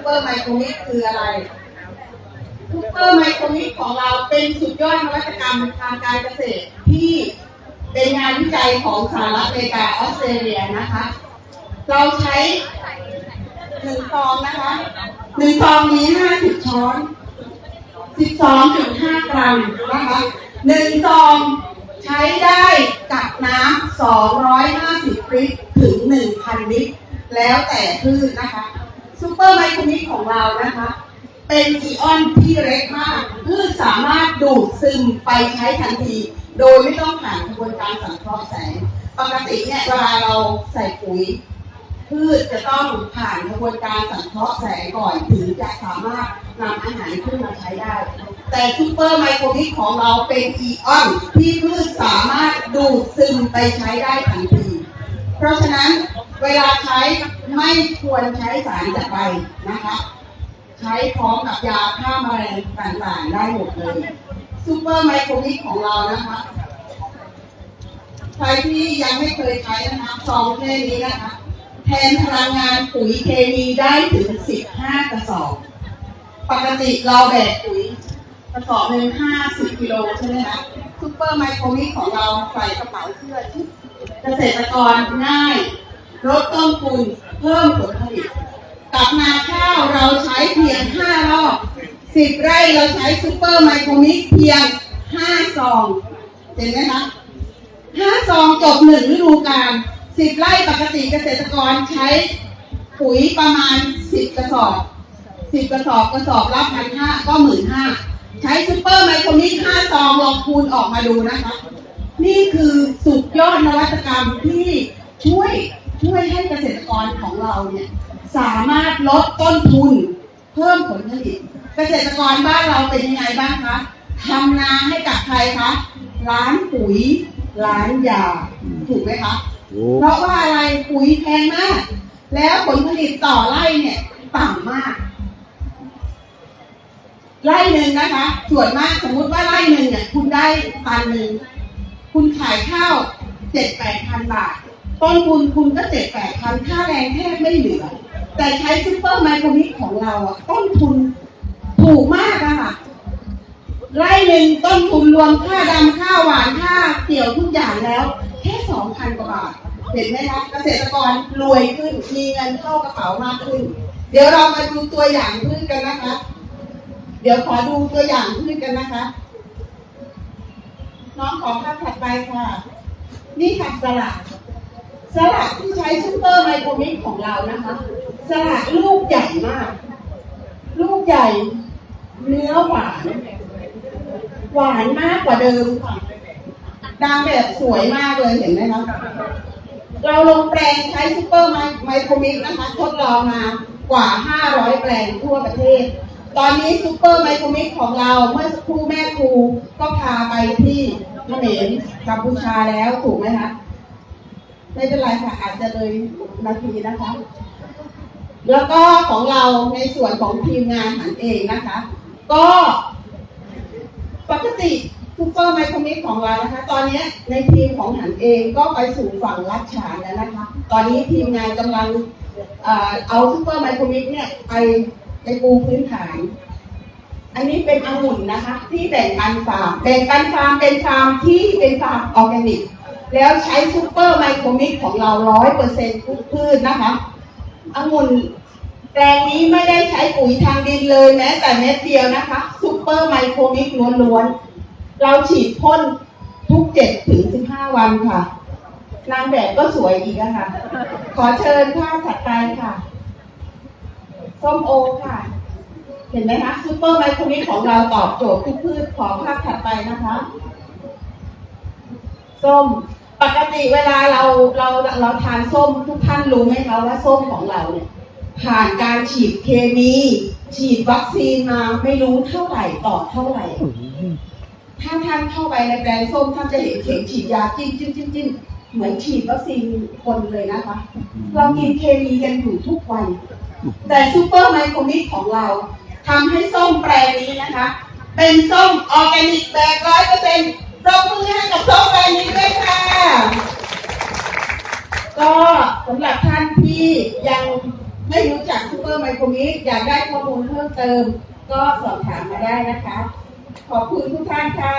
เปอร์ไมโครมิกคืออะไรซูเปอร์ไมโครมิกของเราเป็นสุดยอดนวัตกรรมทางการเกษตรที่เป็นงานวิจัยของสหรัฐอเมริกาออสเตรเลียนะคะ เราใช้หนึ่งซองนะคะหนึ่งซองนี้ห้าสิบช้อน12.5กรัมนะคะหนึ่งซองใช้ได้กับน้ำ250ลิตรถึง1,000ลิตร แล้วแต่พืชนะคะ ซูเปอร์ไมโครมิกของเรานะคะ เป็นอีออนที่เล็กมากเพืชสามารถดูดซึมไปใช้ทันที โดยไม่ต้องผ่านกระบวนการสังเคราะห์แสง ปกติเนี่ยเวลาเราใส่ปุ๋ยพืชจะต้องผ่านกระบวนการสังเคราะห์แสงก่อนถึงจะสามารถนำอาหารขึ้นมาใช้ได้ แต่ซูเปอร์ไมโครมิกของเราเป็นอีออนที่พืชสามารถดูดซึมไปใช้ได้ทันที เพราะฉะนั้นเวลาใช้ ไม่ควรใช้สารจัดไปนะคะ ใช้พร้อมกับยาฆ่าแมลงต่างๆ ได้หมดเลยซูเปอร์ไมโครมิกของเรานะคะใครที่ยังไม่เคยใช้นะคะซองแค่นี้นะคะ แทนพลังงานปุ๋ยเคมีได้ถึง 15 กระสอบ ปกติเราแบกปุ๋ยกระสอบหนึ่ง50 กิโลใช่ไหมคะซูเปอร์ไมโครมิของเราใส่กระเป๋าเสื้อเกษตรกรง่ายลดต้นทุน เพิ่มผลผลิตกับนาข้าวเราใช้เพียง5รอบ10ไร่เราใช้ซูเปอร์ไมโครมิเพียง5ซองเห็นไหมคะห้าซองจบหนึ่งฤดูกาลสิบไร่ปกติเกษตรกรใช้ปุ๋ยประมาณสิบกระสอบสิบกระสอบกระสอบละพันห้าก็หมื่นห้าใช้ซูเปอร์ไมโครมิกห้าซองลองคูณออกมาดูนะคะ นี่คือสุดยอดนวัตกรรมที่ช่วย ช่วยให้เกษตรกรของเราเนี่ยสามารถลดต้นทุน เพิ่มผลผลิต เกษตรกรบ้านเราเป็นยังไงบ้างคะทำนาให้กับใครคะร้านปุ๋ยร้านยาถูกไหมคะเพราะว่าอะไรปุ๋ยแพงมาก แล้วผลผลิตต่อไร่เนี่ยต่ำมาก ไร่หนึ่งนะคะ ส่วนมากสมมุติว่าไร่หนึ่งเนี่ยคุณได้ตันหนึ่งคุณขายข้าวเจ็ดแปดพันบาท ต้นทุนคุณก็เจ็ดแปดพันค่าแรงแทบไม่เหลือ แต่ใช้ซูเปอร์ไมโครมิกของเราอะต้นทุนถูกมากอะค่ะไร่หนึ่งต้นทุนรวมค่าดำค่าหวานค่าเกี่ยวทุกอย่างแล้ว แค่สองพันกว่าบาทเห็นไหมคะเกษตรกรรวยขึ้นมีเงินเข้ากระเป๋ามากขึ้น เดี๋ยวเรามาดูตัวอย่างพืชกันนะคะ เดี๋ยวขอดูตัวอย่างพืชกันนะคะ น้องขอภาพถัดไปค่ะ นี่ค่ะสลัด สลัดที่ใช้ซูเปอร์ไมโครมิกของเรานะคะสลัดลูกใหญ่มาก ลูกใหญ่เนื้อหวาน หวานมากกว่าเดิมค่ะดังแบบสวยมากเลยเห็นไหมคะเราลงแปลงใช้ซูเปอร์ไมโครมิกนะคะทดลองมากว่า 500 แปลงทั่วประเทศ ตอนนี้ซูเปอร์ไมโครมิกของเราเมื่อสักครู่แม่ครูก็พาไปที่เขมรกัมพูชาแล้วถูกไหมคะ ไม่เป็นไรค่ะอาจจะเลยนาทีนะคะ แล้วก็ของเราในส่วนของทีมงานหันเองนะคะ ก็ปกติซูเปอร์ไมโครมิกของเรานะคะ ตอนนี้ในทีมของหันเองก็ไปสู่ฝั่งรัชฉานแล้วนะคะ ตอนนี้ทีมงานกำลังเอ่อเอาซูเปอร์ไมโครมิกเนี่ยไปไปปูพื้นฐาน อันนี้เป็นองุ่นนะคะ ที่แบ่งปันฟาร์มแบ่งปันฟาร์มเป็นฟาร์มที่เป็นฟาร์มออร์แกนิก แล้วใช้ซูเปอร์ไมโครมิกของเราร้อยเปอร์เซ็นต์ทุกพืชนะคะองุ่นแปลงนี้ไม่ได้ใช้ปุ๋ยทางดินเลยแม้แต่เม็ดเดียวนะคะซูเปอร์ไมโครมิกล้วนๆ เราฉีดพ่นทุกเจ็ดถึงสิบห้าวันค่ะ นางแบบก็สวยอีกอะค่ะขอเชิญภาพถัดไปค่ะ ส้มโอค่ะ เห็นไหมคะซูเปอร์ไมโครมิกของเราตอบโจทย์ทุกพืชขอภาพถัดไปนะคะ ส้ม ปกติเวลาเราเราเราทานส้มทุกท่านรู้ไหมคะว่าส้มของเราเนี่ยผ่านการฉีดเคมี ฉีดวัคซีนมาไม่รู้เท่าไหร่ต่อเท่าไหร่ ถ้าท่านเข้าไปในแปลงส้มท่านจะเห็นเข็มฉีดยาจิ้มจิ้มจิ้มจิ้มเหมือนฉีดวัคซีนคนเลยนะคะ เรากินเคมีกันอยู่ทุกวัน แต่ซูเปอร์ไมโครมิกของเราทำให้ส้มแปลงนี้นะคะ เป็นส้มออร์แกนิกแบบร้อยเปอร์เซ็นต์ ปรบมือให้กับโซ่ใบนี้ด้วยค่ะ ก็สำหรับท่านที่ยังไม่รู้จักซูเปอร์ไมโครมิกอยากได้ข้อมูลเพิ่มเติม ก็สอบถามมาได้นะคะ ขอบคุณทุกท่านค่ะ